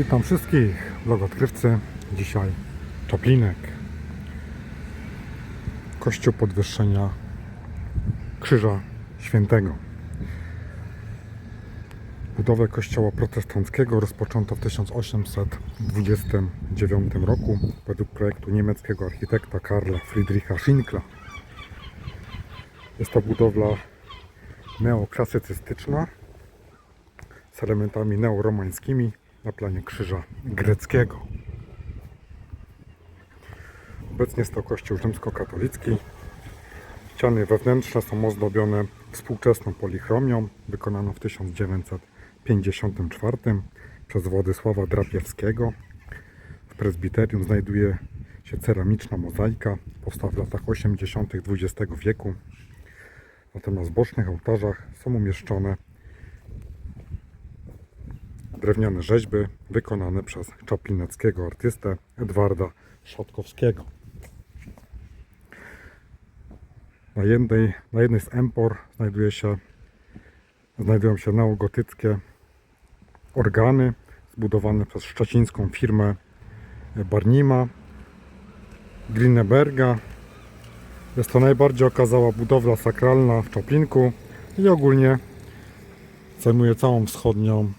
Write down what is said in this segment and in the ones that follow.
Witam wszystkich vlogodkrywcy. Dzisiaj Czaplinek. Kościół Podwyższenia Krzyża Świętego. Budowę kościoła protestanckiego rozpoczęto w 1829 roku według projektu niemieckiego architekta Karla Friedricha Schinkla. Jest to budowla neoklasycystyczna z elementami neoromańskimi na planie krzyża greckiego. Obecnie jest to kościół rzymskokatolicki. Ściany wewnętrzne są ozdobione współczesną polichromią, wykonaną w 1954 przez Władysława Drapiewskiego. W prezbiterium znajduje się ceramiczna mozaika, powstała w latach 80. XX wieku. Natomiast w bocznych ołtarzach są umieszczone drewniane rzeźby wykonane przez czaplineckiego artystę Edwarda Szotkowskiego. Na jednej, na jednej z empor znajduje się, znajdują się neogotyckie organy zbudowane przez szczecińską firmę Barnima Greenberga. Jest to najbardziej okazała budowla sakralna w Czoplinku i ogólnie zajmuje całą wschodnią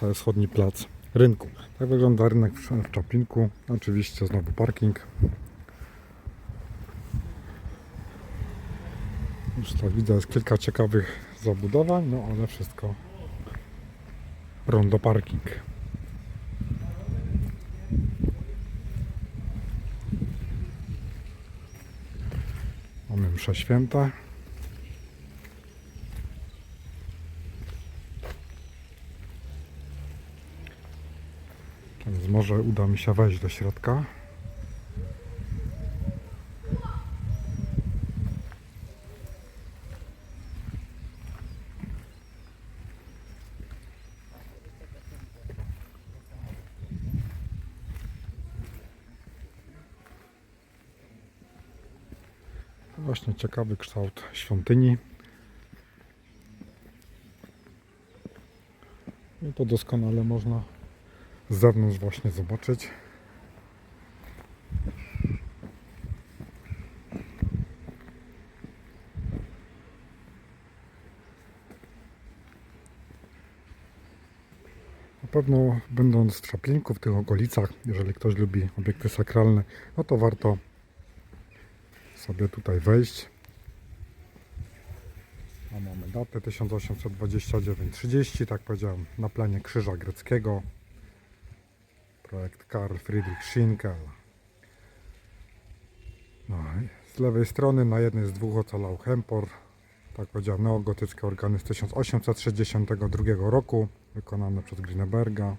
cały wschodni plac rynku. Tak wygląda rynek w Czaplinku. Oczywiście znowu parking. Już tak widzę, jest kilka ciekawych zabudowań, no ale wszystko rondo parking. Mamy msze święte. Więc może uda mi się wejść do środka. Właśnie ciekawy kształt świątyni. I to doskonale można z zewnątrz właśnie zobaczyć. Na pewno będąc w Czaplinku, w tych okolicach, jeżeli ktoś lubi obiekty sakralne, no to warto sobie tutaj wejść. A mamy datę 1829-30, tak powiedziałem, na planie Krzyża Greckiego. Projekt Karl Friedrich Schinkel. No z lewej strony na jednej z dwóch ocalał Hempor. Tak powiedziałem, neogotyckie organy z 1862 roku, wykonane przez Greenberga.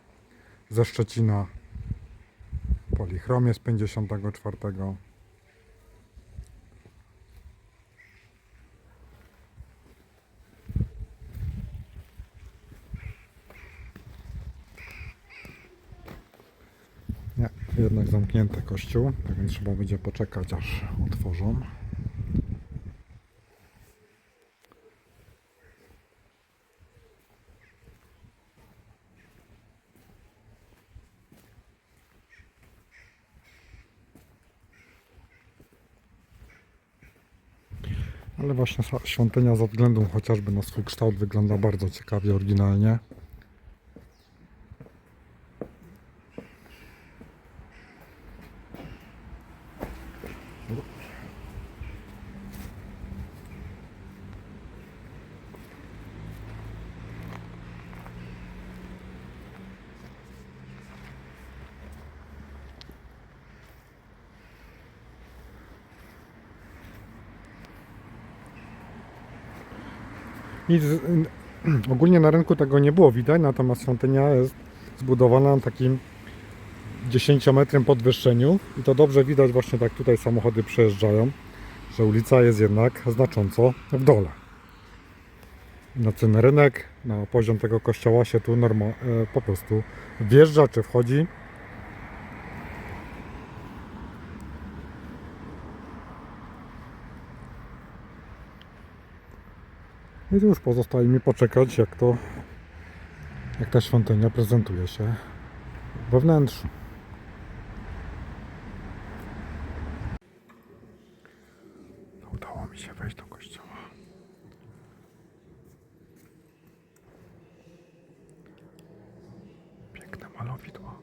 Ze Szczecina polichromie z 54. Nie, jednak zamknięty kościół, tak więc trzeba będzie poczekać aż otworzą. Ale właśnie świątynia ze względu chociażby na swój kształt wygląda bardzo ciekawie, oryginalnie. Nic, ogólnie na rynku tego nie było widać, natomiast świątynia jest zbudowana na takim 10-metrym podwyższeniu i to dobrze widać właśnie tak tutaj samochody przejeżdżają, że ulica jest jednak znacząco w dole. Na ten rynek, na poziom tego kościoła się tu e, po prostu wjeżdża czy wchodzi. I tu już pozostaje mi poczekać, jak to, jak ta świątynia prezentuje się we wnętrzu. No, udało mi się wejść do kościoła. Piękne malowidła.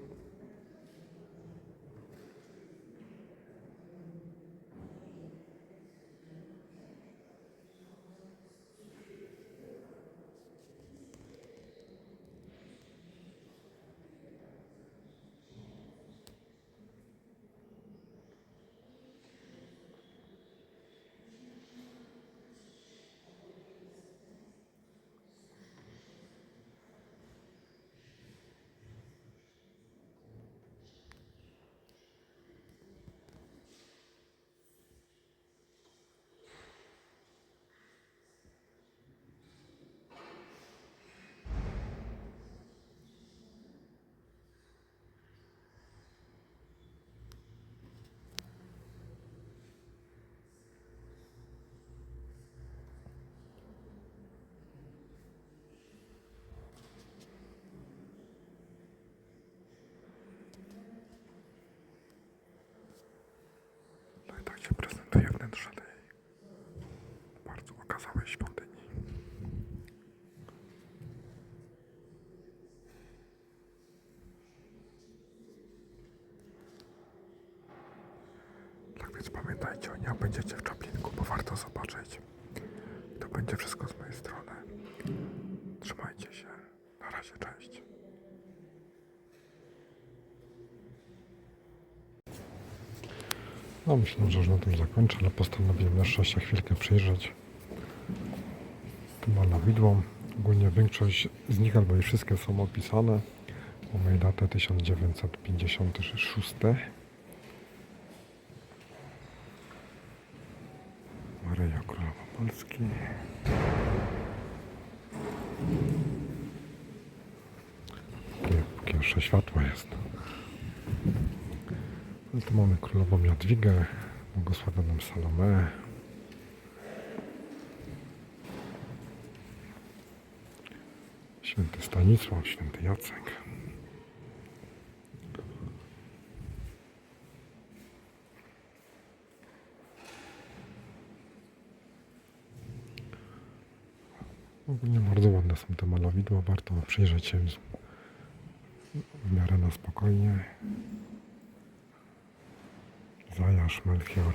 No i tak się prezentuje wnętrze tej bardzo okazałej świątyni. Tak więc pamiętajcie o niej, jak będziecie w Czaplinku, bo warto zobaczyć. To będzie wszystko z mojej strony. Trzymajcie się. Na razie, cześć. No myślę, że już na tym zakończę, ale postanowiłem jeszcze się chwilkę przyjrzeć tym malowidłom. Ogólnie większość z nich, albo i wszystkie są opisane. Mamy datę 1956. Maryja Królowa Polski. Takie jeszcze światło jest. No tu mamy królową Jadwigę, błogosławioną Salomę. Święty Stanisław, święty Jacek. Ogólnie bardzo ładne są te malowidła, warto przyjrzeć się w miarę na spokojnie. Zajasz Melchior.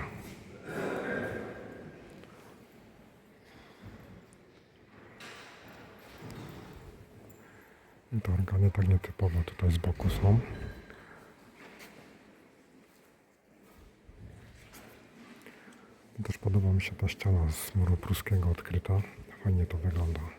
Te organy tak nietypowo tutaj z boku są. Też podoba mi się ta ściana z muru pruskiego odkryta. Fajnie to wygląda.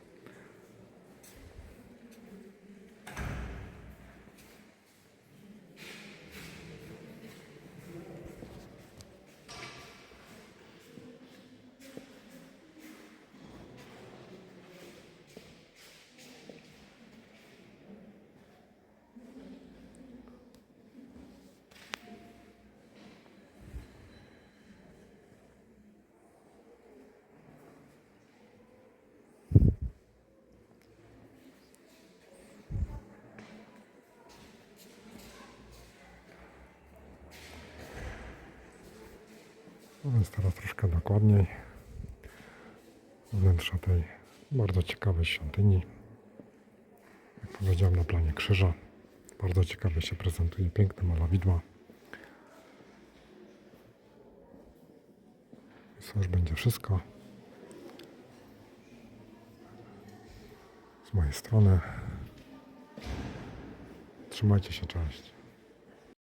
No teraz troszkę dokładniej. Wnętrze tej bardzo ciekawej świątyni. Jak powiedziałem na planie krzyża. Bardzo ciekawie się prezentuje, piękne malowidła. Więc to już będzie wszystko. Z mojej strony. Trzymajcie się, cześć.